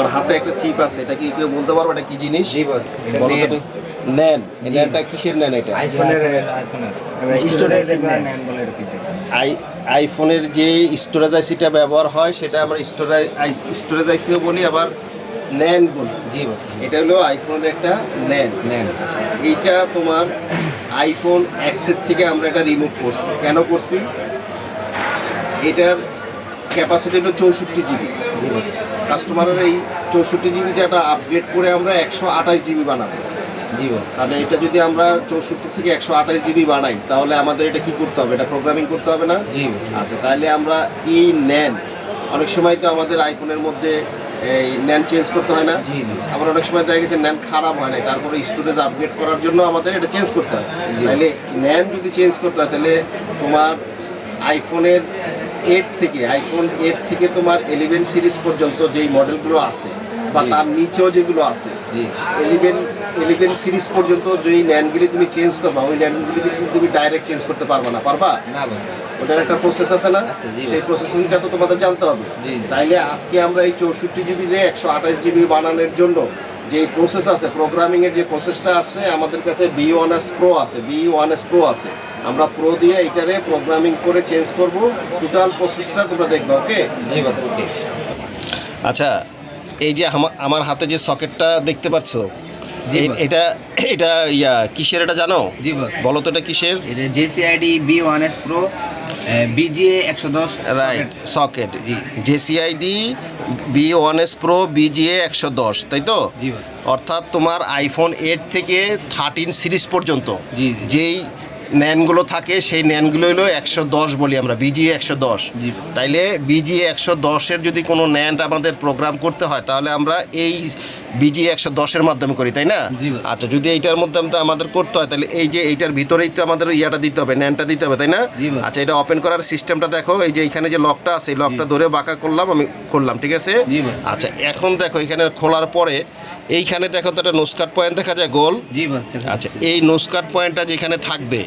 আমার হাতে একটা চিপ আছে এটা কি কেউ বলতে পারবে? এটা কি জিনিস? জি বস এটা বলো তো নেন। নেনটা কিসের নেন এটা? আইফোনের আইফোনের স্টোরেজের নেন। বলে আর আই আইফোনের যে স্টোরেজ আইসিটা ব্যবহার হয় সেটা আমরা স্টোরেজ স্টোরেজ আইসিও বলি আবার ন্যান বলি। জি বস। এটা হলো আইফোনের একটা ন্যান নেন। এইটা তোমার আইফোন এক্সের থেকে আমরা এটা রিমুভ করছি। কেন করছি? এটার ক্যাপাসিটি হলো চৌষট্টি জিবি কাস্টমারের এই চৌষট্টি জিবি ডাটা আপগ্রেড করে আমরা একশো আঠাশ জিবি বানাবো। জি বস তাহলে এটা যদি আমরা চৌষট্টি থেকে একশো আঠাশ জিবি বানাই তাহলে আমাদের এটা কি করতে হবে? এটা প্রোগ্রামিং করতে হবে না? জি আচ্ছা তাহলে আমরা এই ন্যান অনেক সময় তো আমাদের আইফোনের মধ্যে এই ন্যান চেঞ্জ করতে হয় না? জি জি। আবার অনেক সময় দেখা গেছে ন্যান খারাপ হয় না তারপরে স্টোরেজ আপগ্রেড করার জন্য আমাদের এটা চেঞ্জ করতে হয়। তাহলে ন্যান যদি চেঞ্জ করতে হয় তাহলে তোমার আইফোনের এইট থেকে আইফোন এইট থেকে তোমার ইলেভেন সিরিজ পর্যন্ত যেই মডেলগুলো আছে বা তার নিচেও যেগুলো আছে ইলেভেন ইলেভেন সিরিজ পর্যন্ত যেই ন্যানগুলি তুমি চেঞ্জ করবা ওই ন্যানগুলি কিন্তু তুমি ডাইরেক্ট চেঞ্জ করতে পারবা না পারবা? ওটার একটা প্রসেস আছে না? সেই প্রসেসিংটা তো তোমাদের জানতে হবে। তাইলে আজকে আমরা এই চৌষট্টি জিবি রে একশো আঠাশ জিবি বানানোর জন্য যে প্রসেস আছে প্রোগ্রামিংয়ের যে প্রসেসটা আছে আমাদের কাছে বি ওয়ান এস প্রো আছে বি ওয়ান এস প্রো আছে। আমরা প্রো দিয়ে এইটারে প্রোগ্রামিং করে চেঞ্জ করব। টোটাল প্রসেসটা তোমরা দেখবে ওকে ওকে আচ্ছা এই যে আমা- আমার হাতে যে সকেটটা দেখতে পাচ্ছ। এটা এটা ইয়া কিসের এটা জানো? জি বস। বলো তো এটা কিসের? এটা JCID B one S Pro BGA একশো দশ রাইট সকেট জি। JCID B one S Pro BGA একশো দশ তাই তো? অর্থাৎ তোমার আইফোন এইট থেকে থার্টিন সিরিজ পর্যন্ত। যেই ন্যানগুলো থাকে সেই ন্যানগুলো হলো একশো দশ বলি আমরা বিজি একশো দশ। তাইলে বিজি একশো দশের যদি কোনো ন্যান আমাদের প্রোগ্রাম করতে হয় তাহলে আমরা এই বিজি একশো দশের মাধ্যমে করি তাই না? আচ্ছা যদি এইটার মধ্যে আমাদের করতে হয় তাহলে এই যে এইটার ভিতরেই তো আমাদের ইয়াটা দিতে হবে ন্যানটা দিতে হবে তাই না? আচ্ছা এটা ওপেন করার সিস্টেমটা দেখো এই যে এখানে যে লকটা আছে এই লকটা ধরে বাঁকা করলাম আমি খুললাম ঠিক আছে? আচ্ছা এখন দেখো এখানে খোলার পরে এইখানে দেখো তো একটা নোসকাট পয়েন্ট দেখা যায় গোল? জি আচ্ছা এই নোসকাট পয়েন্টটা যেখানে থাকবে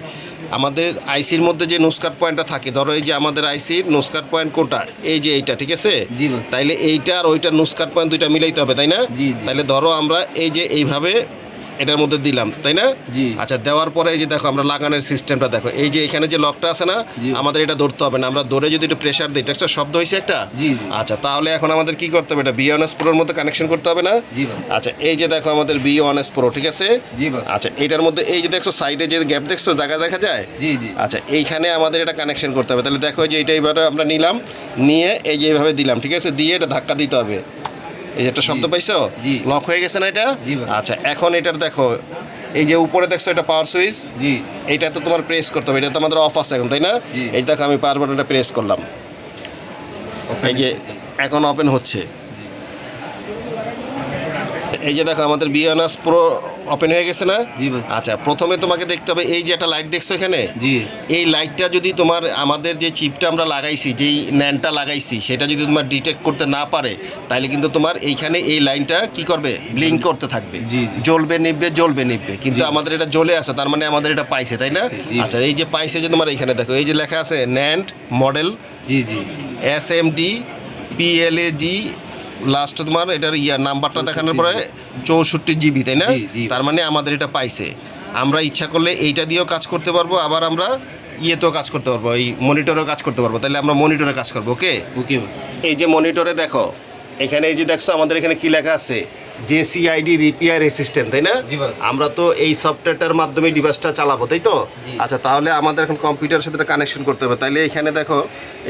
আমাদের আইসির মধ্যে যে নোসকাট পয়েন্টটা থাকে ধরো এই যে আমাদের আইসির নোসকাট পয়েন্ট কোনটা? এই যে এইটা ঠিক আছে? জি, তাইলে এইটা আর ওইটা নোসকাট পয়েন্ট দুইটা মিলাইতে হবে তাই না। তাইলে ধরো আমরা এই যে এইভাবে এটার মধ্যে দিলাম তাই না? আচ্ছা দেওয়ার পরে এই যে দেখো আমরা লাগানোর সিস্টেমটা দেখো এই যে এখানে যে লকটা আছে না আমাদের এটা ধরতে হবে না আমরা ধরে যদি একটু প্রেশার দিই এটা শব্দ হয়েছে একটা। আচ্ছা তাহলে এখন আমাদের কি করতে হবে এটা? বিএনএস প্রোর মধ্যে কানেকশন করতে হবে না? আচ্ছা এই যে দেখো আমাদের বি ওয়ানএস প্রো ঠিক আছে? আচ্ছা এটার মধ্যে এই যে দেখছ সাইডে যে গ্যাপ দেখছ জায়গা দেখা যায়? আচ্ছা এইখানে আমাদের এটা কানেকশন করতে হবে। তাহলে দেখো যে এইটা এইভাবে আমরা নিলাম নিয়ে এই যে এইভাবে দিলাম ঠিক আছে? দিয়ে এটা ধাক্কা দিতে হবে। এই যে একটা শব্দ পাইছো? লক হয়ে গেছে না এটা? আচ্ছা এখন এটার দেখো এই যে উপরে দেখছ এটা পাওয়ার সুইচ জি। এইটা তো তোমার প্রেস করতে হবে এটা তো আমাদের অফ আছে এখন তাই না? এই দেখো আমি পাওয়ার বাটনটা প্রেস করলাম। এই যে এখন ওপেন হচ্ছে। এই যে দেখো আমাদের বিএনএস প্রো ওপেন হয়ে গেছে না। আচ্ছা প্রথমে তোমাকে দেখতে হবে এই যে একটা লাইট দেখছ এখানে? জি। এই লাইটটা যদি তোমার আমাদের যে চিপটা আমরা লাগাইছি যেই ন্যানটা লাগাইছি সেটা যদি তোমার ডিটেক্ট করতে না পারে তাহলে কিন্তু তোমার এইখানে এই লাইনটা কি করবে? ব্লিঙ্ক করতে থাকবে। জ্বলবে নিববে জ্বলবে নিববে কিন্তু আমাদের এটা জ্বলে আছে তার মানে আমাদের এটা পাইছে তাই না? আচ্ছা এই যে পাইছে যে তোমার এইখানে দেখো এই যে লেখা আছে ন্যান্ড মডেল জি জি। এস এম ডি পিএলএ জি লাস্ট তোমার এটার ইয়া নাম্বারটা দেখানোর পরে চৌষট্টি জিবি তাই না। তার মানে আমাদের এটা পাইছে। আমরা ইচ্ছা করলে এইটা দিয়েও কাজ করতে পারব আবার আমরা ইয়েতেও কাজ করতে পারব এই মনিটরেও কাজ করতে পারব। তাহলে আমরা মনিটরে কাজ করব ওকে ওকে এই যে মনিটরে দেখো এখানে এই যে দেখছ আমাদের এখানে কি লেখা আছে? জেসিআইডি রিপেয়ার অ্যাসিস্ট্যান্ট তাই না? আমরা তো এই সফটওয়্যারটার মাধ্যমে ডিভাইসটা চালাবো তাই তো? আচ্ছা তাহলে আমাদের এখন কম্পিউটারের সাথে কানেকশন করতে হবে। তাহলে এখানে দেখো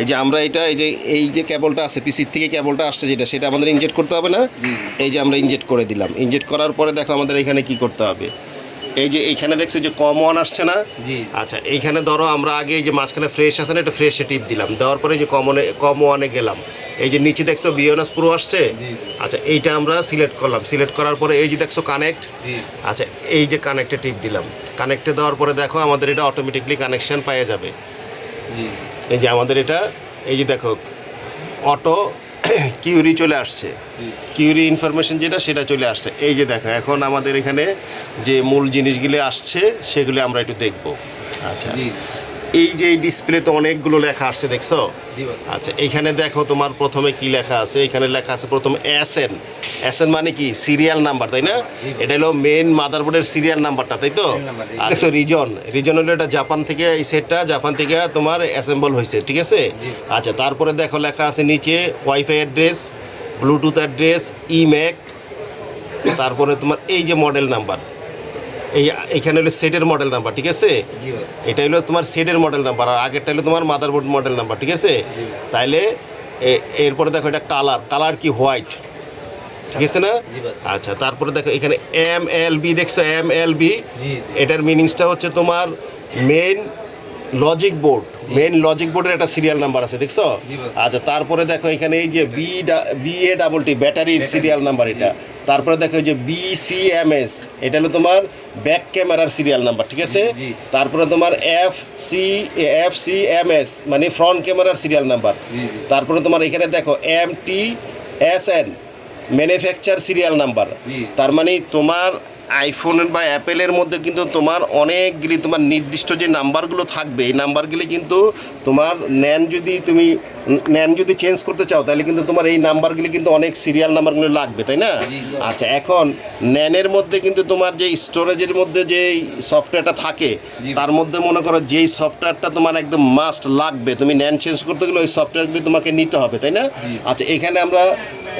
এই যে আমরা এটা এই যে এই যে কেবলটা আছে পিসির থেকে কেবলটা আসছে যেটা সেটা আমাদের ইনজেক্ট করতে হবে না? এই যে আমরা ইনজেক্ট করে দিলাম। ইনজেক্ট করার পরে দেখো আমাদের এখানে কি করতে হবে? এই যে এইখানে দেখছ যে কম ওয়ান আসছে না? আচ্ছা এইখানে ধরো আমরা আগে এই যে মাঝখানে ফ্রেশ আছে না এটা ফ্রেশে টিপ দিলাম। দেওয়ার পরে যে কমনে কম ওয়ানে গেলাম। এই যে নিচে দেখছ বিএনএস প্রো আসছে? আচ্ছা এইটা আমরা সিলেক্ট করলাম। সিলেক্ট করার পরে এই যে দেখছ কানেক্ট আচ্ছা এই যে কানেক্টে টিপ দিলাম। কানেক্টে দেওয়ার পরে দেখো আমাদের এটা অটোমেটিকলি কানেকশান পাওয়া যাবে। এই যে আমাদের এটা এই যে দেখো অটো কিউরি চলে আসছে। কিউরি ইনফরমেশন যেটা সেটা চলে আসছে। এই যে দেখো এখন আমাদের এখানে যে মূল জিনিসগুলি আসছে সেগুলি আমরা একটু দেখব। আচ্ছা। এই যে ডিসপ্লেতে অনেকগুলো লেখা আসছে দেখছ? আচ্ছা এখানে দেখো তোমার প্রথমে কি লেখা আছে? এখানে লেখা আছে প্রথমে এস এন এস এন মানে কি? সিরিয়াল নাম্বার তাই না? এটা হলো মেন মাদারবোর্ডের সিরিয়াল নাম্বারটা তাই তো। দেখছ রিজন রিজন হলো এটা জাপান থেকে এই সেটটা জাপান থেকে তোমার অ্যাসেম্বল হয়েছে ঠিক আছে? আচ্ছা তারপরে দেখো লেখা আছে নিচে wifi address Bluetooth address EMAC তারপরে তোমার এই যে মডেল নাম্বার এই এখানে হলো সেটের মডেল নাম্বার ঠিক আছে? এটা হলো তোমার সেটের মডেল নাম্বার আর আগেরটা হলো তোমার মাদারবোর্ড মডেল নাম্বার ঠিক আছে? তাইলে এ- এরপরে দেখো এটা কালার কালার কি হোয়াইট ঠিক আছে না? আচ্ছা তারপরে দেখো এখানে এম এল বি দেখছ এম এল বি এটার মিনিংসটা হচ্ছে তোমার main logic board main logic বোর্ডের একটা সিরিয়াল নাম্বার আছে দেখছ? আচ্ছা তারপরে দেখো এখানে এই যে B B A double T ব্যাটারির সিরিয়াল নাম্বার এটা। তারপরে দেখো যে বি সি এম এস এটা হলো তোমার ব্যাক ক্যামেরার সিরিয়াল নাম্বার ঠিক আছে? তারপরে তোমার F C F C M S মানে ফ্রন্ট ক্যামেরার সিরিয়াল নাম্বার তারপরে তোমার এখানে দেখো M T S N manufacture serial number তার মানে তোমার আইফোন বা অ্যাপেলের মধ্যে কিন্তু তোমার অনেকগুলি তোমার নির্দিষ্ট যে নাম্বারগুলো থাকবে এই নাম্বারগুলি কিন্তু তোমার ন্যান যদি তুমি ন্যান যদি চেঞ্জ করতে চাও তাহলে কিন্তু তোমার এই নাম্বারগুলি কিন্তু অনেক সিরিয়াল নাম্বারগুলো লাগবে তাই না। আচ্ছা এখন ন্যানের মধ্যে কিন্তু তোমার যে স্টোরেজের মধ্যে যে সফটওয়্যারটা থাকে তার মধ্যে মনে করো যেই সফটওয়্যারটা তোমার একদম মাস্ট লাগবে তুমি ন্যান চেঞ্জ করতে গেলে ওই সফটওয়্যারগুলি তোমাকে নিতে হবে তাই না? আচ্ছা এখানে আমরা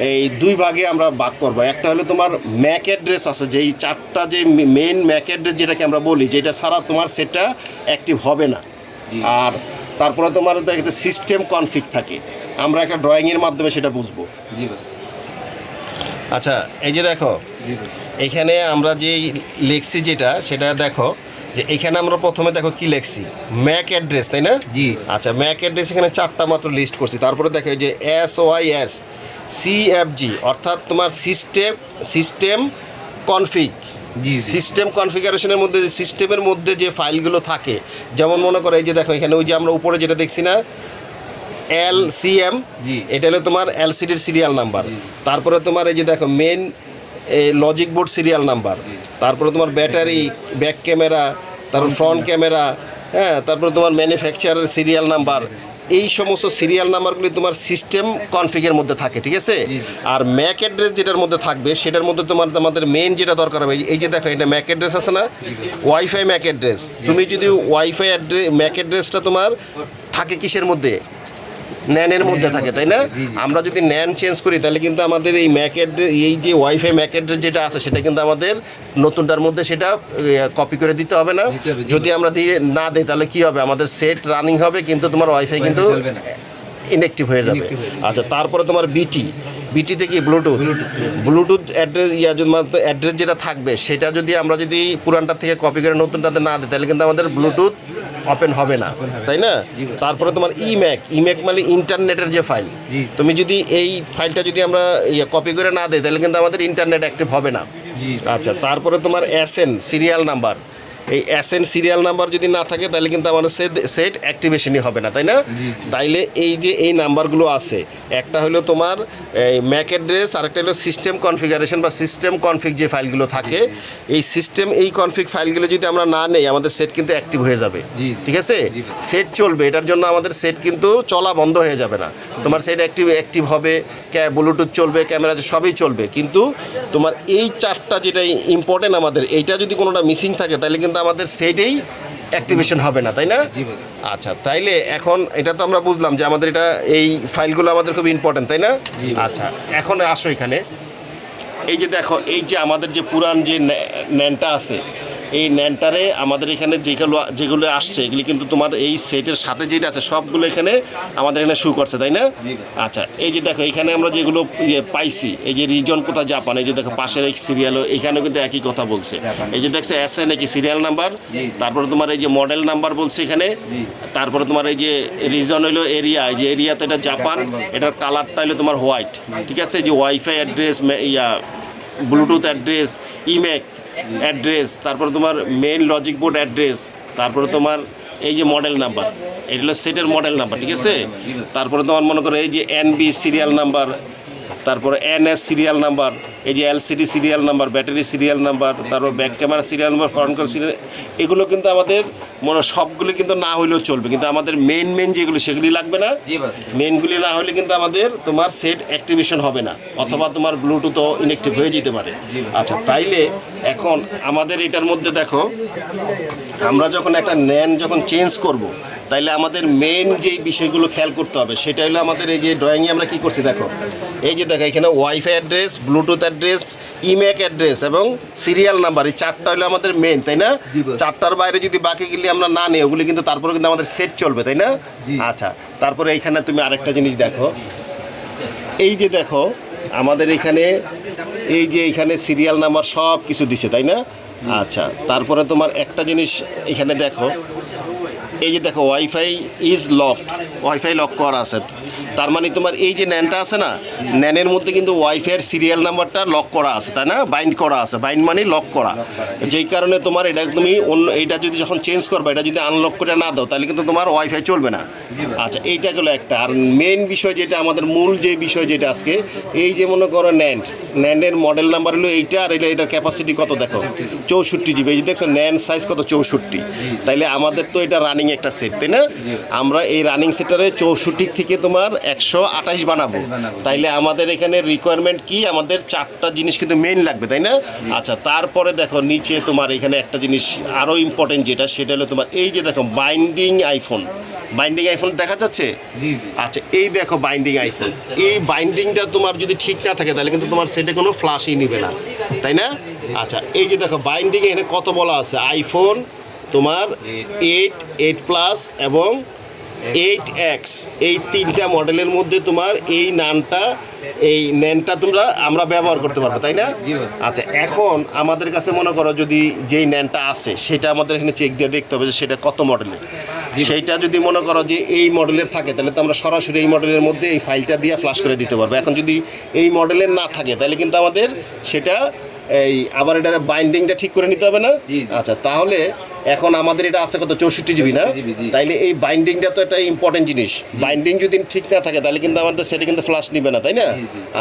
এই দুই ভাগে আমরা ভাগ করব। একটা হলো তোমার ম্যাক অ্যাড্রেস আছে যেই চারটা যে মেন ম্যাক অ্যাড্রেস যেটাকে আমরা বলি যেটা ছাড়া তোমার সেটা অ্যাক্টিভ হবে না। আর তারপরে তোমার দেখা যাচ্ছে সিস্টেম কনফিগ থাকে। আমরা একটা ড্রয়িংয়ের মাধ্যমে সেটা বুঝব। জি আচ্ছা এই যে দেখো এখানে আমরা যে লেখছি যেটা সেটা দেখো যে এখানে আমরা প্রথমে দেখো কি লিখছি? ম্যাক অ্যাড্রেস তাই না? জি। আচ্ছা ম্যাক অ্যাড্রেস এখানে চারটা মাত্র লিস্ট করছি। তারপরে দেখো যে এস ওয়াই এস সিএফজি অর্থাৎ তোমার সিস্টেম সিস্টেম কনফিগ। সিস্টেম কনফিগারেশনের মধ্যে যে সিস্টেমের মধ্যে যে ফাইলগুলো থাকে যেমন মনে করো এই যে দেখো এখানে ওই যে আমরা উপরে যেটা দেখছি না এল সিএম জি। এটা হলো তোমার এলসিডির সিরিয়াল নাম্বার তারপরে তোমার এই যে দেখো main logic board serial number তারপরে তোমার ব্যাটারি ব্যাক ক্যামেরা তারপর ফ্রন্ট ক্যামেরা হ্যাঁ তারপরে তোমার ম্যানুফ্যাকচারের সিরিয়াল নাম্বার এই সমস্ত সিরিয়াল নাম্বারগুলি তোমার সিস্টেম কনফিগের মধ্যে থাকে ঠিক আছে। আর ম্যাক অ্যাড্রেস যেটার মধ্যে থাকবে সেটার মধ্যে তোমার আমাদের মেন যেটা দরকার হবে এই যে দেখো এটা ম্যাক অ্যাড্রেস আছে না? ওয়াইফাই ম্যাক অ্যাড্রেস তুমি যদি ওয়াইফাই অ্যাড্রেস ম্যাক অ্যাড্রেসটা তোমার থাকে কিসের মধ্যে? ন্যানের মধ্যে থাকে তাই না। আমরা যদি ন্যান চেঞ্জ করি তাহলে কিন্তু আমাদের এই ম্যাক এই যে ওয়াইফাই ম্যাক যেটা আছে সেটা কিন্তু আমাদের নতুনটার মধ্যে সেটা কপি করে দিতে হবে না। যদি আমরা দিয়ে না দিই তাহলে কি হবে? আমাদের সেট রানিং হবে কিন্তু তোমার ওয়াইফাই কিন্তু হয়ে Inactive হয়ে যাবে। আচ্ছা তারপরে তোমার বিটি বিটিতে কি? ব্লুটুথ ব্লুটুথ অ্যাড্রেস ইয়া যদি অ্যাড্রেস যেটা থাকবে সেটা যদি আমরা যদি পুরানটার থেকে কপি করে নতুনটাতে না দিই তাহলে কিন্তু আমাদের ব্লুটুথ ওপেন হবে না তাই না? তারপরে তোমার ইম্যাক ইম্যাক মানে ইন্টারনেটের যে ফাইল তুমি যদি এই ফাইলটা যদি আমরা ইয়ে কপি করে না দেয় তাহলে কিন্তু আমাদের ইন্টারনেট অ্যাক্টিভ হবে না। আচ্ছা তারপরে তোমার এসএন সিরিয়াল নাম্বার এই অ্যাসেন্ট সিরিয়াল নাম্বার যদি না থাকে তাহলে কিন্তু আমাদের সেট সেট অ্যাক্টিভেশনই হবে না তাই না? তাইলে এই যে এই নাম্বারগুলো আছে একটা হলো তোমার এই ম্যাক অ্যাড্রেস আর একটা হলো সিস্টেম কনফিগারেশন বা সিস্টেম কনফিগ যে ফাইলগুলো থাকে এই সিস্টেম এই কনফিগ ফাইলগুলো যদি আমরা না নেই আমাদের সেট কিন্তু অ্যাক্টিভ হয়ে যাবে ঠিক আছে? সেট চলবে এটার জন্য আমাদের সেট কিন্তু চলা বন্ধ হয়ে যাবে না। তোমার সেট অ্যাক্টিভ অ্যাক্টিভ হবে ব্লুটুথ চলবে ক্যামেরা সবই চলবে। কিন্তু তোমার এই চারটা যেটা ইম্পর্টেন্ট আমাদের এইটা যদি কোনোটা মিসিং থাকে তাহলে কিন্তু আমাদের সেটেই অ্যাক্টিভেশন হবে না তাই না? আচ্ছা তাইলে এখন এটা তো আমরা বুঝলাম যে আমাদের এটা এই ফাইলগুলো আমাদের খুব ইম্পর্টেন্ট তাই না? আচ্ছা এখন আসো এখানে। এই যে দেখো এই যে আমাদের যে পুরান যে ন্যা- ন্যানটা আছে এই ন্যানটারে আমাদের এখানে যেগুলো যেগুলো আসছে এগুলি কিন্তু তোমার এই সেটের সাথে যেটা আছে সবগুলো এখানে আমাদের এখানে শু করছে তাই না? আচ্ছা এই যে দেখো এখানে আমরা যেগুলো ইয়ে পাইছি এই যে রিজন কোথায় জাপান এই যে দেখো পাশের এই সিরিয়ালও এখানেও কিন্তু একই কথা বলছে। এই যে দেখছে এস এ নাকি সিরিয়াল নাম্বার তারপরে তোমার এই যে মডেল নাম্বার বলছে এখানে তারপরে তোমার এই যে রিজন হলো এরিয়া এই যে এরিয়াতে এটা জাপান জাপান এটার কালারটা হলো তোমার হোয়াইট ঠিক আছে যে wifi address yeah Bluetooth address EMAC address, তারপরে তোমার মেইন লজিক বোর্ড অ্যাড্রেস তারপরে তোমার এই যে মডেল নাম্বার এটা হলো সেটের মডেল নাম্বার ঠিক আছে? তারপরে তোমার মনে করো এই যে এনবি সিরিয়াল নাম্বার তারপরে এনএস সিরিয়াল নাম্বার এই যে LCD serial number battery serial number তারপর back camera serial number front camera serial এগুলো কিন্তু আমাদের মনে সবগুলি কিন্তু না হলেও চলবে। কিন্তু আমাদের মেন মেন যেগুলো সেগুলি লাগবে না? মেনগুলি না হলে কিন্তু আমাদের তোমার সেট অ্যাক্টিভেশন হবে না অথবা তোমার ব্লুটুথও ইনএক্টিভ হয়ে যেতে পারে। আচ্ছা তাইলে এখন আমাদের এটার মধ্যে দেখো আমরা যখন একটা ন্যান যখন চেঞ্জ করব তাইলে আমাদের মেন যেই বিষয়গুলো খেয়াল করতে হবে সেটা হলো আমাদের এই যে ড্রয়িংয়ে আমরা কি করছি দেখো? এই যে দেখো এখানে wifi address Bluetooth address EMAC address এবং সিরিয়াল নাম্বার এই চারটা হলো আমাদের মেন তাই না? চারটার বাইরে যদি বাকিগুলি আমরা না নিই ওগুলি কিন্তু তারপরে কিন্তু আমাদের সেট চলবে তাই না? আচ্ছা তারপরে এইখানে তুমি আরেকটা জিনিস দেখো। এই যে দেখো আমাদের এখানে এই যে এখানে সিরিয়াল নাম্বার সব কিছু দিছে তাই না? আচ্ছা তারপরে তোমার একটা জিনিস এখানে দেখো। এই যে দেখো wifi is lock wifi lock করা আছে। তার মানে তোমার এই যে ন্যানটা আছে না, ন্যানের মধ্যে কিন্তু ওয়াইফাইয়ের সিরিয়াল নাম্বারটা লক করা আছে, তাই না? বাইন্ড করা আছে বাইন্ড মানে লক করা। যেই কারণে তোমার এটা তুমি অন্য এইটা যদি যখন চেঞ্জ করবে, এটা যদি আনলক করে না দাও, তাহলে কিন্তু তোমার ওয়াইফাই চলবে না। আচ্ছা এইটা গেলো একটা। আর মেন বিষয় যেটা, আমাদের মূল যে বিষয় যেটা আজকে, এই যে মনে করো ন্যান্ড, ন্যান্ডের মডেল নাম্বার হলো এইটা, আর এটা এটার ক্যাপাসিটি কত দেখো? চৌষট্টি জিবি এই যে দেখছ, ন্যান্ড সাইজ কত? চৌষট্টি। তাইলে আমাদের তো এটা রানিং একটা সেট তাই না? আমরা এই রানিং সেটারে চৌষট্টি থেকে তোমার একশো আঠাশ বানাবো। তাইলে আমাদের এখানে রিকোয়ারমেন্ট কি? আমাদের চারটা জিনিস কিন্তু মেইন লাগবে তাই না? আচ্ছা তারপরে দেখো নিচে তোমার এখানে একটা জিনিস আরও ইম্পর্টেন্ট যেটা সেটা হলো তোমার এই যে দেখো বাইন্ডিং আইফোন বাইন্ডিং আইফোন দেখা যাচ্ছে? আচ্ছা এই দেখো বাইন্ডিং আইফোন এই বাইন্ডিংটা তোমার যদি ঠিক না থাকে তাহলে কিন্তু তোমার সেটে কোনো ফ্লাশই নিবে না তাই না? আচ্ছা এই যে দেখো বাইন্ডিং এখানে কত বলা আছে? আইফোন তোমার এইট এইট প্লাস এবং এইট এক্স। এই তিনটা মডেলের মধ্যে তোমার এই নানটা এই ন্যানটা তোমরা আমরা ব্যবহার করতে পারব তাই না? আচ্ছা এখন আমাদের কাছে মনে করো যদি যেই ন্যানটা আছে সেটা আমাদের এখানে চেক দিয়ে দেখতে হবে যে সেটা কত মডেলের। সেইটা যদি মনে করো যে এই মডেলের থাকে তাহলে তো আমরা সরাসরি এই মডেলের মধ্যে এই ফাইলটা দিয়ে ফ্লাশ করে দিতে পারব। এখন যদি এই মডেলের না থাকে তাহলে কিন্তু আমাদের সেটা এই আবার এটার বাইন্ডিংটা ঠিক করে নিতে হবে না। আচ্ছা তাহলে এখন আমাদের এটা আছে কত? চৌষট্টি জিবি না? 64 GB, জি। তাইলে এই বাইন্ডিংটা তো একটা ইম্পর্টেন্ট জিনিস। বাইন্ডিং যদি ঠিক না থাকে তাহলে কিন্তু আমাদের সেটা কিন্তু ফ্লাশ নিবে না তাই না।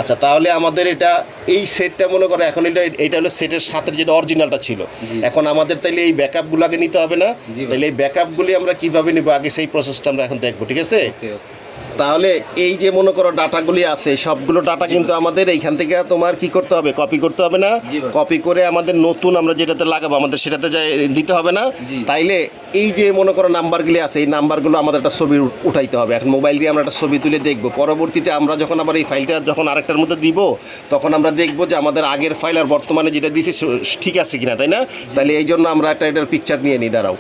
আচ্ছা তাহলে আমাদের এটা এই সেটটা মনে করো এখন এটা এটা হলো সেটের সাথে যেটা অরিজিনালটা ছিল। এখন আমাদের তাইলে এই ব্যাকআপগুলো আগে নিতে হবে না। তাহলে এই ব্যাকআপগুলি আমরা কীভাবে নিব? আগে সেই প্রসেসটা আমরা এখন দেখব ঠিক আছে? তাহলে এই যে মনে করো ডাটাগুলি আছে সবগুলো ডাটা কিন্তু আমাদের এইখান থেকে তোমার কি করতে হবে? কপি করতে হবে না? কপি করে আমাদের নতুন আমরা যেটাতে লাগাবো আমাদের সেটাতে যাই দিতে হবে না? তাইলে এই যে মনে করো নাম্বারগুলি আছে এই নাম্বারগুলো আমাদের একটা ছবি উঠাইতে হবে। এখন মোবাইল দিয়ে আমরা একটা ছবি তুলে দেখব। পরবর্তীতে আমরা যখন আবার এই ফাইলটা যখন আরেকটার মধ্যে দিব তখন আমরা দেখব যে আমাদের আগের ফাইল আর বর্তমানে যেটা দিয়েছি ঠিক আছে কিনা তাই না? তাহলে এই জন্য আমরা একটা এটার পিকচার নিয়ে নিই দাঁড়াও।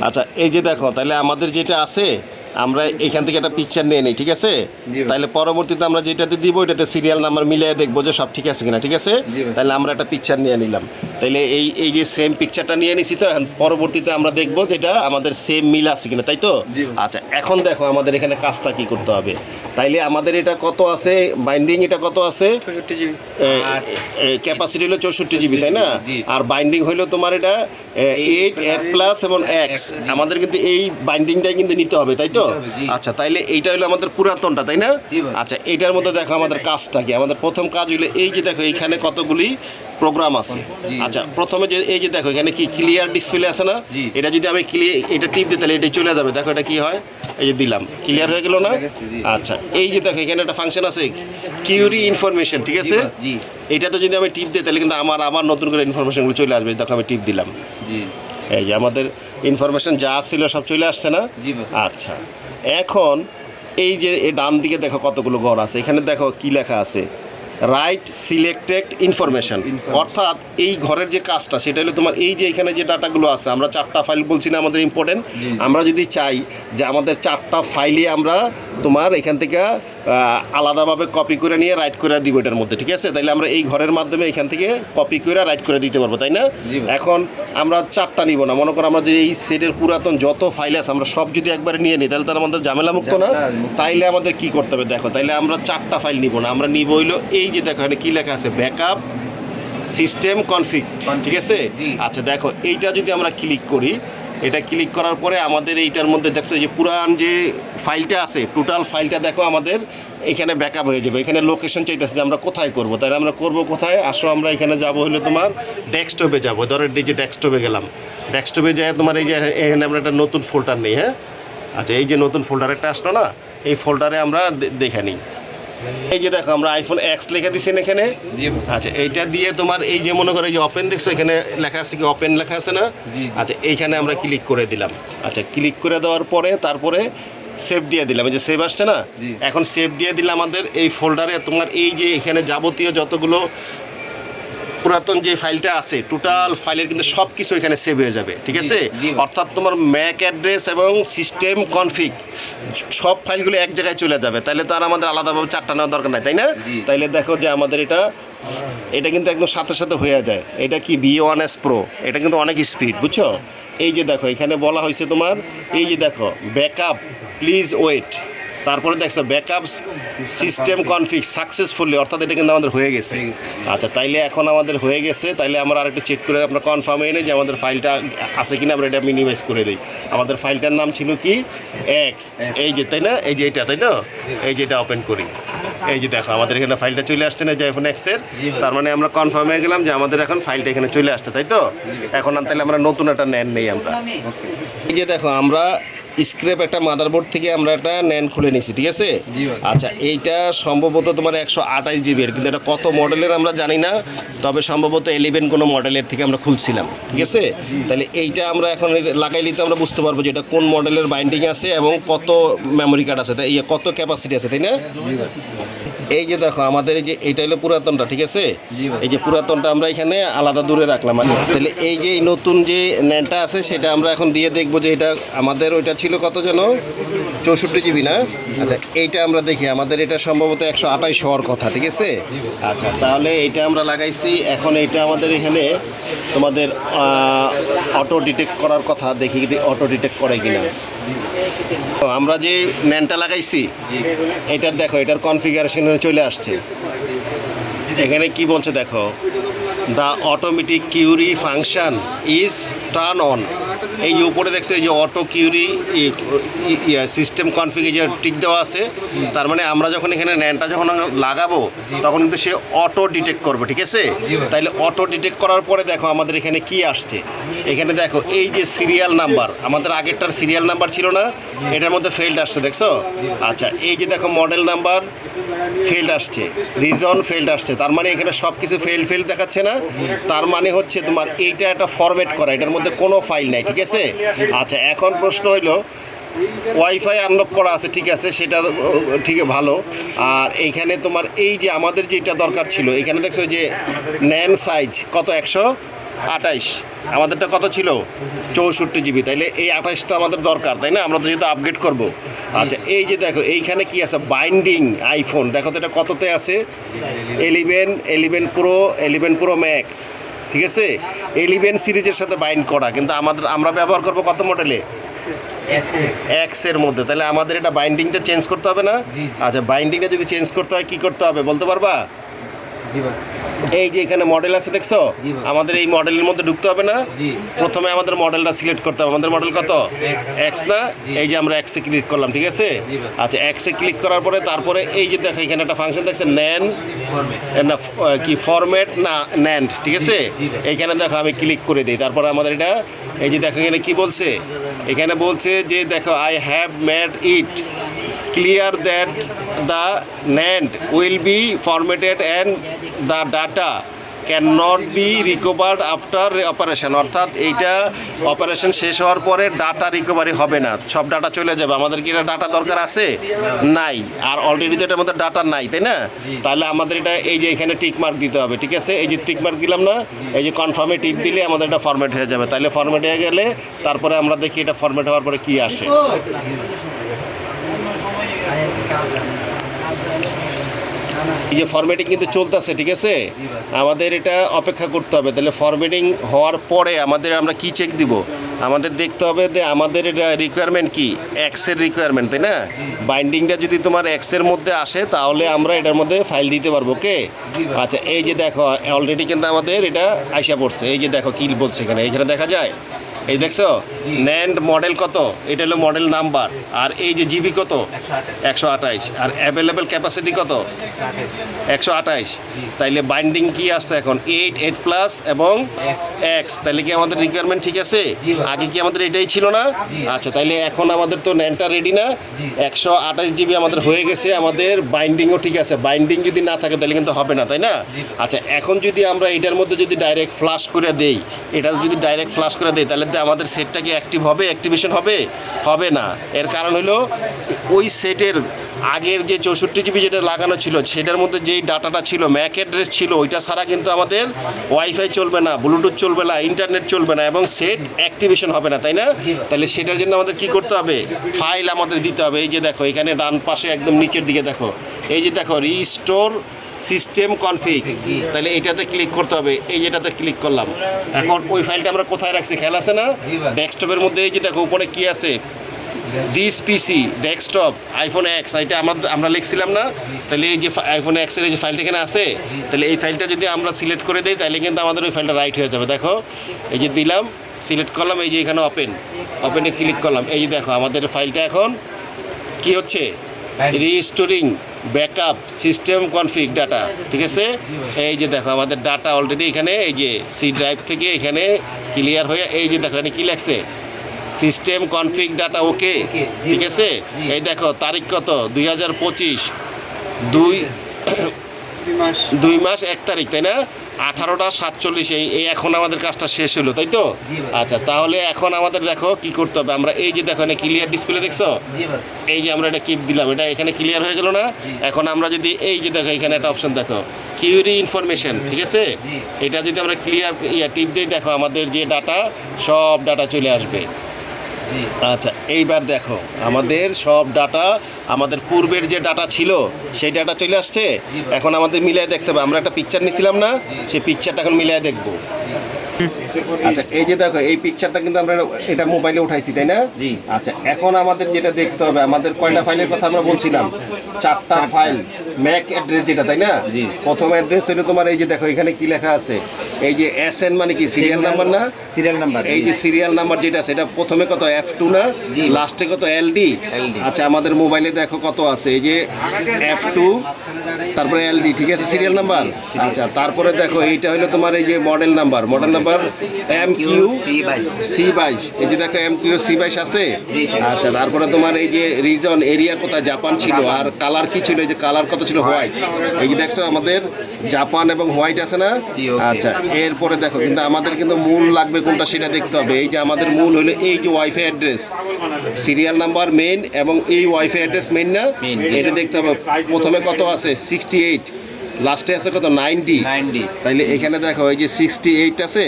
আচ্ছা এই যে দেখো তাহলে আমাদের যেটা আছে আমরা এখান থেকে একটা পিকচার নিয়ে নিই ঠিক আছে? তাহলে পরবর্তীতে আমরা যেটাতে দিব এটাতে সিরিয়াল নাম্বার মিলিয়ে দেখব যে সব ঠিক আছে কিনা ঠিক আছে? তাহলে আমরা একটা পিকচার নিয়ে নিলাম। তাহলে এই এই যে সেম পিকচারটা নিয়ে নিছি তো এখন পরবর্তীতে আমরা দেখব যেটা আমাদের সেম মিল আছে কিনা তাই তো? আচ্ছা এখন দেখো আমাদের এখানে কাজটা কি করতে হবে। তাইলে আমাদের এটা কত আছে? বাইন্ডিং এটা কত আছে? চৌষট্টি জিবি। আর ক্যাপাসিটি হলো চৌষট্টি জিবি তাই না? আর বাইন্ডিং হইল তোমার এটা এইট এইট প্লাস এবং এক্স আমাদের কিন্তু এই বাইন্ডিংটাই কিন্তু নিতে হবে তাই তো? জি। আচ্ছা তাইলে এইটা হলো আমাদের পুরাতনটা তাই না? আচ্ছা এইটার মধ্যে দেখো আমাদের কাজটা কি? আমাদের প্রথম কাজ হলো এই যে দেখো এইখানে কতগুলি প্রোগ্রাম আছে। আচ্ছা প্রথমে যে এই যে দেখো এখানে কি ক্লিয়ার ডিসপ্লে আছে না? এটা যদি আমি ক্লিয়ার এটা টিপ দিই তাহলে এটা চলে যাবে। দেখো এটা কি হয়? এই যে দিলাম। ক্লিয়ার হয়ে গেল না। আচ্ছা এই যে দেখো এখানে একটা ফাংশন আছে কিউরি ইনফরমেশন ঠিক আছে। এইটাতে যদি আমি টিপ দিই তাহলে কিন্তু আমার আবার নতুন করে ইনফরমেশনগুলো চলে আসবে। দেখো আমি টিপ দিলাম। এই যে আমাদের ইনফরমেশন যা ছিল সব চলে আসছে না? আচ্ছা। এখন এই যে এই ডান দিকে দেখো কতগুলো ঘর আছে। এখানে দেখো কি লেখা আছে। রাইট সিলেক্টেড ইনফরমেশন অর্থাৎ এই ঘরের যে কাজটা সেটা হলো তোমার এই যে এখানে যে ডাটাগুলো আছে আমরা চারটা ফাইল বলছি না আমাদের ইম্পর্টেন্ট আমরা যদি চাই যে আমাদের চারটা ফাইলে আমরা তোমার এখান থেকে আলাদাভাবে কপি করে নিয়ে রাইট করে দিব এটার মধ্যে ঠিক আছে? তাইলে আমরা এই ঘরের মাধ্যমে এখান থেকে কপি করে রাইট করে দিতে পারব তাই না? এখন আমরা চারটা নিব না। মনে করো আমরা যে এই সেটের পুরাতন যত ফাইল আছে আমরা সব যদি একবারে নিয়ে নিই তাহলে তার আমাদের ঝামেলা মুক্ত না। তাইলে আমাদের কি করতে হবে? দেখো তাইলে আমরা চারটা ফাইল নিব না। আমরা নিব হইল এই যে দেখো এখানে কি লেখা আছে? ব্যাকআপ সিস্টেম কনফিগ ঠিক আছে? আচ্ছা দেখো এইটা যদি আমরা ক্লিক করি এটা ক্লিক করার পরে আমাদের এইটার মধ্যে দেখছ যে পুরান যে ফাইলটা আছে টোটাল ফাইলটা দেখো আমাদের এখানে ব্যাকআপ হয়ে যাবে। এখানে লোকেশন চাইতেছে যে আমরা কোথায় করব। তাহলে আমরা করব কোথায়? আসো আমরা এখানে যাব হলে তোমার ডেস্কটপে যাব। ধরো এই যে ডেস্কটপে গেলাম। ডেস্কটপে যায় তোমার এই যে এখানে আমরা একটা নতুন ফোল্ডার নেই হ্যাঁ? আচ্ছা এই যে নতুন ফোল্ডার একটা আসলো না? এই ফোল্ডারে আমরা দেখে নিই। এই যে দেখো আমরা আইফোন এক্স লেখা দিচ্ছি না এখানে? আচ্ছা এইটা দিয়ে তোমার এই যে মনে করো যে ওপেন দেখছ এখানে লেখা আছে কি ওপেন লেখা আছে না। আচ্ছা এইখানে আমরা ক্লিক করে দিলাম। আচ্ছা ক্লিক করে দেওয়ার পরে তারপরে সেভ দিয়ে দিলাম। এই যে সেভ আসছে না? এখন সেভ দিয়ে দিলে আমাদের এই ফোল্ডারে তোমার এই যে এখানে যাবতীয় যতগুলো পুরাতন যে ফাইলটা আছে টোটাল ফাইলের কিন্তু সব কিছু এখানে সেভ হয়ে যাবে ঠিক আছে? অর্থাৎ তোমার ম্যাক অ্যাড্রেস এবং সিস্টেম কনফিগ সব ফাইলগুলো এক জায়গায় চলে যাবে। তাহলে তো আর আমাদের আলাদাভাবে চারটা নেওয়ার দরকার নাই তাই না। তাইলে দেখো যে আমাদের এটা এটা কিন্তু একদম সাথে সাথে হয়ে যায়। এটা কি বি ওয়ান এস প্রো এটা কিন্তু অনেক স্পিড বুঝছ? এই যে দেখো এখানে বলা হয়েছে তোমার এই যে দেখো ব্যাকআপ প্লিজ ওয়েট তারপরে দেখছ ব্যাকআপ সিস্টেম কনফিগ সাকসেসফুলি অর্থাৎ এটা কিন্তু আমাদের হয়ে গেছে। আচ্ছা তাইলে এখন আমাদের হয়ে গেছে, তাইলে আমরা আরেকটু চেক করে আমরা কনফার্ম এনে যে আমাদের ফাইলটা আছে কিনা, আমরা এটা মিনিমাইজ করে দিই। আমাদের ফাইলটার নাম ছিল কি? এক্স এই যে, তাই না? এই যে এটা, তাই না এই যে এটা ওপেন করি। এই যে দেখো, আমাদের এখানে ফাইলটা চলে আসছে না, যে আইফোন এক্সের তার মানে আমরা কনফার্ম হয়ে গেলাম যে আমাদের এখন ফাইলটা এখানে চলে আসছে, তাই তো? এখন তাহলে আমরা নতুন একটা নেন নেই আমরা। এই যে দেখো, আমরা স্ক্রেপ একটা মাদারবোর্ড থেকে আমরা একটা ন্যান খুলে নিছি ঠিক আছে? আচ্ছা এইটা সম্ভবত তোমার একশো আঠাশ জিবির কিন্তু এটা কত মডেলের আমরা জানি না তবে সম্ভবত এলিভেন কোনো মডেলের থেকে আমরা খুলছিলাম ঠিক আছে? তাহলে এইটা আমরা এখন লাগাইলে তো আমরা বুঝতে পারব যে এটা কোন মডেলের বাইন্ডিং আছে এবং কত মেমোরি কার্ড আছে তাই ইয়ে কত ক্যাপাসিটি আছে তাই না? এই যে দেখো আমাদের এই যে এইটা হলো পুরাতনটা ঠিক আছে? এই যে পুরাতনটা আমরা এখানে আলাদা দূরে রাখলাম। তাহলে এই যে এই নতুন যে ন্যানটা আছে সেটা আমরা এখন দিয়ে দেখব যে এটা আমাদের ওইটা ছিল কত যেন? চৌষট্টি জিবি, না? আচ্ছা এইটা আমরা দেখি। আমাদের এটা সম্ভবত একশো আঠাশ হওয়ার কথা, ঠিক আছে? আচ্ছা তাহলে এইটা আমরা লাগাইছি। এখন এইটা আমাদের এখানে তোমাদের অটো ডিটেক্ট করার কথা, দেখি অটো ডিটেক্ট করে কিনা। তো আমরা যে ন্যানটা লাগাইছি, এটার দেখো, এটার কনফিগারেশন চলে আসছে। এখানে কি বলছে দেখো? The automatic query function is turn on এই যে উপরে দেখছ এই যে অটো কিউরি সিস্টেম কনফিগে যে টিক দেওয়া আছে। তার মানে আমরা যখন এখানে ন্যানটা যখন লাগাবো তখন কিন্তু সে অটো ডিটেক্ট করবে ঠিক আছে? তাইলে অটো ডিটেক্ট করার পরে দেখো আমাদের এখানে কি আসছে। এখানে দেখো এই যে সিরিয়াল নাম্বার আমাদের আগেরটার সিরিয়াল নাম্বার ছিল না? এটার মধ্যে ফেল্ড আসছে দেখছ? আচ্ছা এই যে দেখো মডেল নাম্বার ফেল্ড আসছে, রিজন ফেল্ড আসছে, তার মানে এখানে সব কিছু ফেল ফেল দেখাচ্ছে না, তার মানে হচ্ছে তোমার এইটা একটা ফরম্যাট করা, এটার মধ্যে কোনো ফাইল নাই, ঠিক আছে? আচ্ছা এখন প্রশ্ন হইল ওয়াইফাই আনলক করা আছে, ঠিক আছে, সেটা ঠিক, ভালো, আর এইখানে তোমার এই যে আমাদের যেটা দরকার ছিল, এখানে দেখছ যে ন্যান সাইজ কত, একশো? আঠাইশ। আমাদেরটা কত ছিল? চৌষট্টি জিবি। তাইলে এই আঠাইশ তো আমাদের দরকার তাই না? আমরা তো যেহেতু আপগ্রেড করব। আচ্ছা এই যে দেখো এইখানে কি আছে? বাইন্ডিং আইফোন দেখো তো এটা কততে আছে? Eleven eleven Pro eleven Pro Max ঠিক আছে? এলিভেন সিরিজের সাথে বাইন্ড করা। কিন্তু আমাদের আমরা ব্যবহার করব কত মডেলে এক্সের মধ্যে। তাহলে আমাদের এটা বাইন্ডিংটা চেঞ্জ করতে হবে না। আচ্ছা বাইন্ডিংটা যদি চেঞ্জ করতে হয় কি করতে হবে? বলতে পারবা? এই যে এখানে মডেল আছে দেখছ? আমাদের এই মডেলের মধ্যে ঢুকতে হবে না? প্রথমে আমাদের মডেলটা সিলেক্ট করতে হবে। আমাদের মডেল কত। এক্স না? এই যে আমরা এক্সে ক্লিক করলাম ঠিক আছে। আচ্ছা এক্সে ক্লিক করার পরে তারপরে এই যে দেখো এখানে একটা ফাংশন দেখছে ন্যান না কি ফরম্যাট না ন্যান্ড ঠিক আছে? এইখানে দেখো আমি ক্লিক করে দিই। তারপরে আমাদের এটা এই যে দেখো এখানে কি বলছে? এখানে বলছে যে দেখো I have made it clear that the NAND will be formatted and the data can not be recovered after operation অর্থাৎ এইটা অপারেশন শেষ হওয়ার পরে ডাটা রিকভারি হবে না। সব ডাটা চলে যাবে। আমাদের কি এটা ডাটা দরকার আছে? নাই। আর অলরেডি তো এটার মধ্যে ডাটা নাই, তাই না? তাহলে আমাদের এটা এই যে এখানে টিক মার্ক দিতে হবে, ঠিক আছে? এই যে টিকমার্ক দিলাম না, এই যে কনফার্মে টিক দিলে আমাদের এটা ফরম্যাট হয়ে যাবে। তাহলে ফরম্যাট হয়ে গেলে তারপরে আমরা দেখি এটা ফরম্যাট হওয়ার পরে কি আসে। এই যে ফরম্যাটিং কিন্তু চলতেছে, ঠিক আছে? আমাদের এটা অপেক্ষা করতে হবে। তাহলে ফরম্যাটিং হওয়ার পরে আমাদের আমরা কি চেক দিব? আমাদের দেখতে হবে যে আমাদের এটা রিকোয়ারমেন্ট কি? এক্সের রিকোয়ারমেন্ট তাই না? বাইন্ডিংটা যদি তোমার এক্সের মধ্যে আসে, তাহলে আমরা এটার মধ্যে ফাইল দিতে পারব, ওকে? আচ্ছা এই যে দেখো অলরেডি কিন্তু আমাদের এটা আইসা পড়ছে। এই যে দেখো কি বলছে এখানে। এখানে দেখা যায়? এই দেখছ? ন্যান্ড মডেল কত? এটা হলো মডেল নাম্বার আর এই যে জিবি কত? একশো আঠাইশ আর অ্যাভেলেবেল ক্যাপাসিটি কত? একশো আঠাইশ তাইলে বাইন্ডিং কি আসছে এখন? এইট এইট প্লাস এবং এক্স তাহলে কি আমাদের রিকোয়ারমেন্ট ঠিক আছে? আগে কি আমাদের এটাই ছিল না? আচ্ছা তাইলে এখন আমাদের তো ন্যানটা রেডি না। একশো আঠাশ জিবি আমাদের হয়ে গেছে। আমাদের বাইন্ডিংও ঠিক আছে। বাইন্ডিং যদি না থাকে তাহলে কিন্তু হবে না তাই না? আচ্ছা এখন যদি আমরা এটার মধ্যে যদি ডাইরেক্ট ফ্লাশ করে দেই এটা যদি ডাইরেক্ট ফ্লাশ করে দেই তাহলে আমাদের সেটটা কি অ্যাক্টিভ হবে? অ্যাক্টিভেশন হবে? হবে না। এর কারণ হলো, ওই সেটের আগের যে চৌষট্টি জিবি যেটা লাগানো ছিল, সেটার মধ্যে যেই ডাটাটা ছিল ম্যাক অ্যাড্রেস ছিল, ওইটা ছাড়া কিন্তু আমাদের ওয়াইফাই চলবে না ব্লুটুথ চলবে না ইন্টারনেট চলবে না, এবং সেট অ্যাক্টিভেশন হবে না, তাই না? তাহলে সেটার জন্য আমাদের কি করতে হবে? ফাইল আমাদের দিতে হবে। এই যে দেখো, এখানে ডান পাশে একদম নিচের দিকে দেখো। এই যে দেখো রিস্টোর সিস্টেম কনফিগ তাহলে এটাতে ক্লিক করতে হবে। এই যেটাতে ক্লিক করলাম। এখন ওই ফাইলটা আমরা কোথায় রাখছি? খেয়াল আছে না? ডেস্কটপের মধ্যে এই যে দেখো উপরে কী আছে? This PC desktop iPhone X এটা আমরা আমরা লিখছিলাম না? তাহলে এই যে আইফোন এক্সের এই যে ফাইলটা এখানে আছে? তাহলে এই ফাইলটা যদি আমরা সিলেক্ট করে দিই তাহলে কিন্তু আমাদের ওই ফাইলটা রাইট হয়ে যাবে। দেখো এই যে দিলাম সিলেক্ট করলাম এই যে এখানে ওপেন ওপেনে ক্লিক করলাম। এই যে দেখো আমাদের ফাইলটা এখন কি হচ্ছে? Restoring backup system config data ঠিক আছে? এই যে দেখো আমাদের ডাটা অলরেডি এখানে এই যে সি ড্রাইভ থেকে এখানে ক্লিয়ার হয়ে এই যে দেখো এখানে কী লাগছে সিস্টেম কনফিগ ডাটা ওকে ঠিক আছে? এই দেখো তারিখ কত? দুই হাজার পঁচিশ দুই দুই মাস এক তারিখ তাই না? আঠারোটা সাতচল্লিশ এই এই এখন আমাদের কাজটা শেষ হলো তাই তো? আচ্ছা তাহলে এখন আমাদের দেখো কি করতে হবে। আমরা এই যে দেখো ক্লিয়ার ডিসপ্লে দেখছ? এই যে আমরা এটা কিপ দিলাম এটা এখানে ক্লিয়ার হয়ে গেল না? এখন আমরা যদি এই যে দেখো এখানে একটা অপশন দেখো কিউরি ইনফরমেশন ঠিক আছে? এটা যদি আমরা ক্লিয়ার ইয়া টিপ দিই দেখো আমাদের যে ডাটা সব ডাটা চলে আসবে। আচ্ছা এইবার দেখো আমাদের সব ডাটা আমাদের পূর্বের যে ডাটা ছিল সেই ডাটা চলে আসছে? এখন আমাদের মিলিয়ে দেখতে হবে। আমরা একটা পিকচার নিয়েছিলাম না? সেই পিকচারটা এখন মিলিয়ে দেখব। আচ্ছা এই যে দেখো এই পিকচারটা কিন্তু আমরা এটা মোবাইলে উঠাইছি তাই না? জি। আচ্ছা এখন আমাদের যেটা দেখতে হবে আমাদের কয়টা ফাইলের কথা আমরা বলছিলাম? চারটা ফাইল ম্যাক অ্যাড্রেস যেটা তাই না? জি। প্রথম অ্যাড্রেস হলো তোমার এই যে দেখো এখানে কি লেখা আছে? এই যে এস এন মানে কি সিরিয়াল নাম্বার না? সিরিয়াল নাম্বার এই যে সিরিয়াল নাম্বার যেটা আছে এটা প্রথমে কত এফ টু না? লাস্টে কত এলডি LD আচ্ছা আমাদের মোবাইলে দেখো কত আছে এই যে এফ টু তারপরে এলডি ঠিক আছে সিরিয়াল নাম্বার আচ্ছা তারপরে দেখো এইটা হলো তোমার এই যে model number model number M Q C বাইশ। এই যে দেখো এম কিউ সি বাইশ আছে? আচ্ছা তারপরে তোমার এই যে রিজন এরিয়া কোথায়? জাপান ছিল। আর কালার কি ছিল? এই যে কালার কত ছিল? হোয়াইট এই যে দেখছ আমাদের জাপান এবং হোয়াইট আছে না? আচ্ছা এরপরে দেখো কিন্তু আমাদের কিন্তু মূল লাগবে কোনটা সেটা দেখতে হবে। এই যে আমাদের মূল হলো এই যে wifi address serial number main এবং এই ওয়াইফাই অ্যাড্রেস মেইন না? এটা দেখতে হবে। প্রথমে কত আছে? সিক্সটি এইট লাস্টে আছে কত? নাইনটি। তাইলে এখানে দেখো এই যে সিক্সটি এইট আছে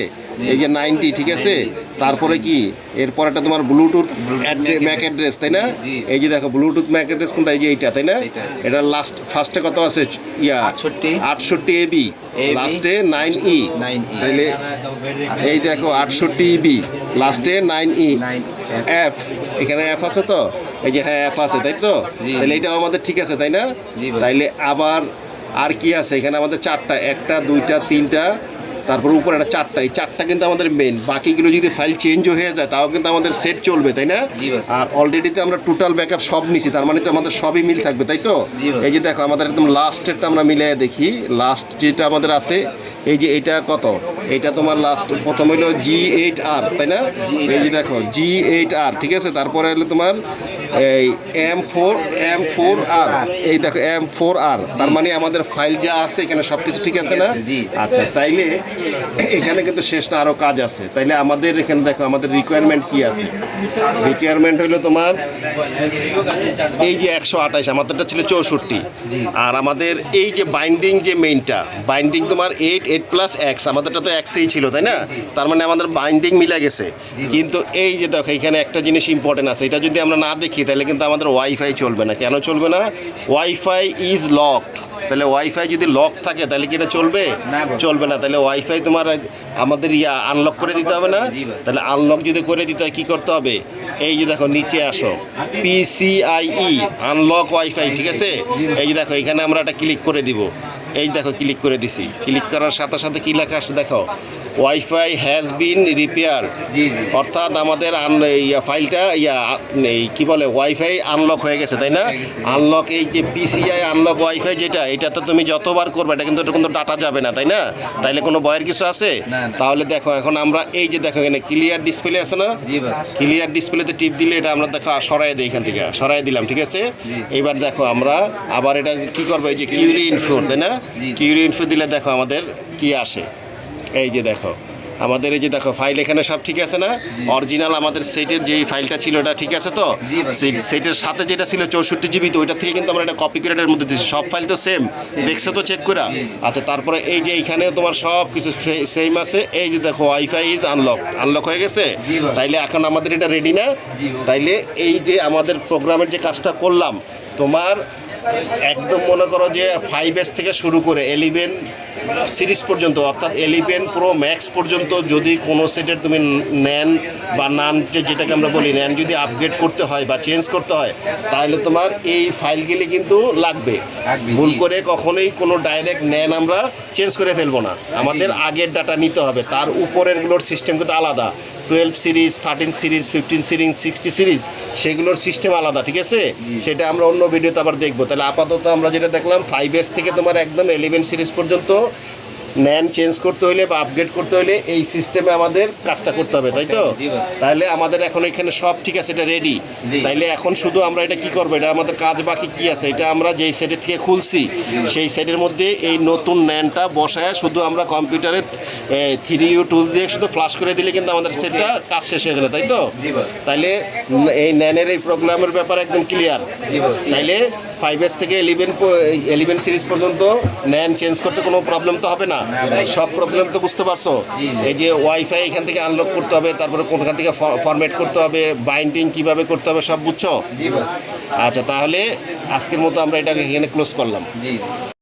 এই যে নাইনটি ঠিক আছে? তারপরে কি? এরপর একটা তোমার ব্লুটুথ ম্যাক অ্যাড্রেস তাই না? এই যে দেখো ব্লুটুথ ম্যাক অ্যাড্রেস কোনটা? এই যে এইটা তাই না? এটা লাস্ট ফার্স্টে কত আছে? ইয়া 68 আটষট্টি এবি লাস্টে নাইন ই তাইলে এই দেখো আটষট্টি ইবি লাস্টে নাইন ই 9 এফ এখানে এফ আছে তো? এই যে হ্যাঁ এফ আছে তাই তো? জি। তাহলে এটাও আমাদের ঠিক আছে তাই না? তাইলে আবার আর কি আছে? এখানে আমাদের চারটা একটা দুইটা তিনটা তারপর উপরে একটা চারটা। এই চারটা কিন্তু আমাদের মেন বাকিগুলো যদি ফাইল চেঞ্জ হয়ে যায় তাও কিন্তু আমাদের সেট চলবে তাই না? আর অলরেডি তো আমরা টোটাল ব্যাকআপ সব নিছি তার মানে তো আমাদের সবই মিল থাকবে তাই তো? এই যে দেখো আমাদের একদম লাস্টেরটা আমরা মিলে দেখি। লাস্ট যেটা আমাদের আছে এই যে এটা কত? এটা তোমার লাস্ট প্রথম হলো জি এইট আর তাই না? এই যে দেখো জি এইট আর ঠিক আছে? তারপরে হলো তোমার এই এম ফোর এম ফোর আর এই দেখো এম ফোর আর তার মানে আমাদের ফাইল যা আছে এখানে সব কিছু ঠিক আছে না আচ্ছা তাইলে এখানে কিন্তু শেষ না আরও কাজ আছে। তাইলে আমাদের এখানে দেখো, আমাদের রিকোয়ারমেন্ট কি আছে? রিকোয়ারমেন্ট হলো তোমার এই যে একশো আঠাশ, আমাদেরটা ছিল চৌষট্টি। আর আমাদের এই যে বাইন্ডিং যে মেইনটা বাইন্ডিং তোমার এইট এইট প্লাস এক্স আমাদেরটা তো এক্সেই ছিল, তাই না? তার মানে আমাদের বাইন্ডিং মিলে গেছে। কিন্তু এই যে দেখো, এখানে একটা জিনিস ইম্পর্টেন্ট আছে, এটা যদি আমরা না দেখি তাহলে কিন্তু আমাদের ওয়াইফাই চলবে না। কেন চলবে না? ওয়াইফাই ইজ লকড তাহলে ওয়াইফাই যদি লক থাকে তাহলে কি এটা চলবে? চলবে না তাহলে ওয়াইফাই তোমার আমাদের ইয়া আনলক করে দিতে হবে না? তাহলে আনলক যদি করে দিতে হয় কী করতে হবে? এই যে দেখো নিচে আসো। পিসিআইই আনলক ওয়াইফাই ঠিক আছে? এই যে দেখো এখানে আমরা এটা ক্লিক করে দিব। এই দেখো ক্লিক করে দিছি। ক্লিক করার সাথে সাথে কী লেখা আসছে দেখো? ওয়াইফাই হ্যাজ বিন রিপেয়ার অর্থাৎ আমাদের আন- ইয়া ফাইলটা ইয়া এই কি বলে ওয়াইফাই আনলক হয়ে গেছে তাই না? আনলক এই যে পিসিআই আনলক ওয়াইফাই যেটা এটাতে তুমি যতবার করবে এটা কিন্তু এটা কিন্তু ডাটা যাবে না তাই না? তাইলে কোনো বয়ের কিছু আছে। তাহলে দেখো এখন আমরা এই যে দেখো এখানে ক্লিয়ার ডিসপ্লে আছে না? ক্লিয়ার ডিসপ্লেতে টিপ দিলে এটা আমরা দেখো সরাই দিই এখান থেকে সরাই দিলাম ঠিক আছে? এবার দেখো আমরা আবার এটা কি করব এই যে কিউরি ইনফো তাই না? কিউরি ইনফো দিলে দেখো আমাদের কি আসে। এই যে দেখো আমাদের এই যে দেখো ফাইল এখানে সব ঠিক আছে না? অরিজিনাল আমাদের সেটের যেই ফাইলটা ছিল ওটা ঠিক আছে তো? সেই- সেটের সাথে যেটা ছিল চৌষট্টি জিবি তো ওইটা থেকে কিন্তু আমরা এটা কপি করে এটার মধ্যে দিচ্ছি সব ফাইল তো সেম দেখছ তো চেক করে? আচ্ছা তারপরে এই যে এইখানে তোমার সব কিছু সেম আছে। এই যে দেখো ওয়াইফাই ইজ আনলক আনলক হয়ে গেছে? তাইলে এখন আমাদের এটা রেডি না? তাইলে এই যে আমাদের প্রোগ্রামের যে কাজটা করলাম তোমার একদম মনে করো যে ফাইভ এস থেকে শুরু করে এলিভেন সিরিজ পর্যন্ত অর্থাৎ এলিভেন প্রো ম্যাক্স পর্যন্ত যদি কোনো সেটের তুমি নেন বা নান যেটাকে আমরা বলি নেন যদি আপগ্রেড করতে হয় বা চেঞ্জ করতে হয় তাহলে তোমার এই ফাইলগুলি কিন্তু লাগবে। লাগবে, ভুল করে কখনোই কোনো ডাইরেক্ট নেন আমরা চেঞ্জ করে ফেলব না। আমাদের আগের ডাটা নিতে হবে তার উপরেরগুলোর সিস্টেম কিন্তু আলাদা। Twelve series thirteen series fifteen series sixty series সেগুলোর সিস্টেম আলাদা ঠিক আছে? সেটা আমরা অন্য ভিডিওতে আবার দেখব। তাহলে আপাতত আমরা যেটা দেখলাম ফাইভ এস থেকে তোমার একদম ইলেভেন সিরিজ পর্যন্ত ন্যান চেঞ্জ করতে হলে বা আপগ্রেড করতে হলে এই সিস্টেমে আমাদের কাজটা করতে হবে তাই তো? তাহলে আমাদের এখন এখানে সব ঠিক আছে এটা রেডি তাইলে এখন শুধু আমরা এটা কি করব? এটা আমাদের কাজ বাকি কি আছে? এটা আমরা যেই সেটের থেকে খুলছি সেই সেটের মধ্যে এই নতুন ন্যানটা বসায় শুধু আমরা কম্পিউটারে থ্রি ইউ টুল দিয়ে শুধু ফ্লাশ করে দিলে কিন্তু আমাদের সেটটা কাজ শেষ হয়ে গেলো তাই তো? তাইলে এই ন্যানের এই প্রোগ্রামের ব্যাপার একদম ক্লিয়ার তাইলে ফাইভ এস থেকে এলিভেন এলিভেন সিরিজ পর্যন্ত ন্যান চেঞ্জ করতে কোনো প্রবলেম তো হবে না। সব প্রবলেম তো বুঝতে পারছ। এই যে ওয়াইফাই এখান থেকে আনলক করতে হবে তারপরে কোনখান থেকে ফরম্যাট করতে হবে বাইন্ডিং কীভাবে করতে হবে সব বুঝছ? আচ্ছা তাহলে আজকের মতো আমরা এটাকে এখানে ক্লোজ করলাম।